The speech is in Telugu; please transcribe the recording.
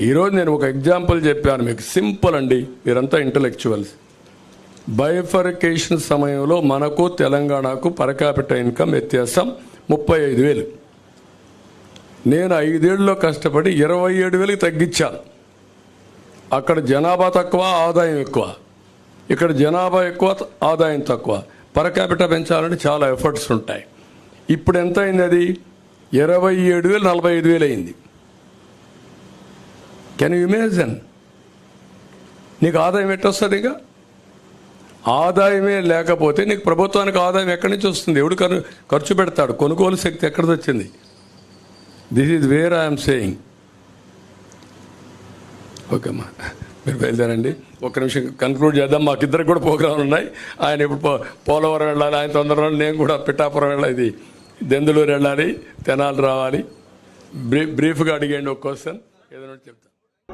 ఈరోజు నేను ఒక ఎగ్జాంపుల్ చెప్పాను మీకు. సింపుల్ అండి. మీరంతా ఇంటలెక్చువల్స్. బైఫర్కేషన్ సమయంలో మనకు తెలంగాణకు పరకాపిట ఇన్కమ్ వ్యత్యాసం ముప్పై ఐదు వేలు. నేను ఐదేళ్ళలో కష్టపడి ఇరవై ఏడు వేలకు తగ్గించాను అక్కడ జనాభా తక్కువ ఆదాయం ఎక్కువ. ఇక్కడ జనాభా ఎక్కువ ఆదాయం తక్కువ. పరకాపిట పెంచాలంటే చాలా ఎఫర్ట్స్ ఉంటాయి. ఇప్పుడు ఎంత అయింది అది ఇరవై ఏడు వేలు నలభై ఐదు వేలు అయింది కెన్ యూ ఇమేజిన్ నీకు ఆదాయం ఎట్టొస్తుంది ఇంకా? ఆదాయమే లేకపోతే నీకు ప్రభుత్వానికి ఆదాయం ఎక్కడి నుంచి వస్తుంది? ఎవడు ఖర్చు ఖర్చు పెడతాడు? కొనుగోలు శక్తి ఎక్కడిది వచ్చింది? This is where I'm saying okay అమ్మా మీరు బయలుదేరండి. ఒక నిమిషం కన్క్లూడ్ చేద్దాం. మాకిద్దరికి కూడా ప్రోగ్రాంలు ఉన్నాయి. ఆయన ఇప్పుడు పో- పోలవరం వెళ్ళాలి. ఆయన తొందరలో నేను కూడా పిఠాపురం వెళ్ళాలి. ఇది దెందులూరు వెళ్ళాలి. తెనాలి రావాలి. బ్రీ బ్రీఫ్గా అడిగండి ఒక క్వశ్చన్ ఏదైనా చెప్తాను.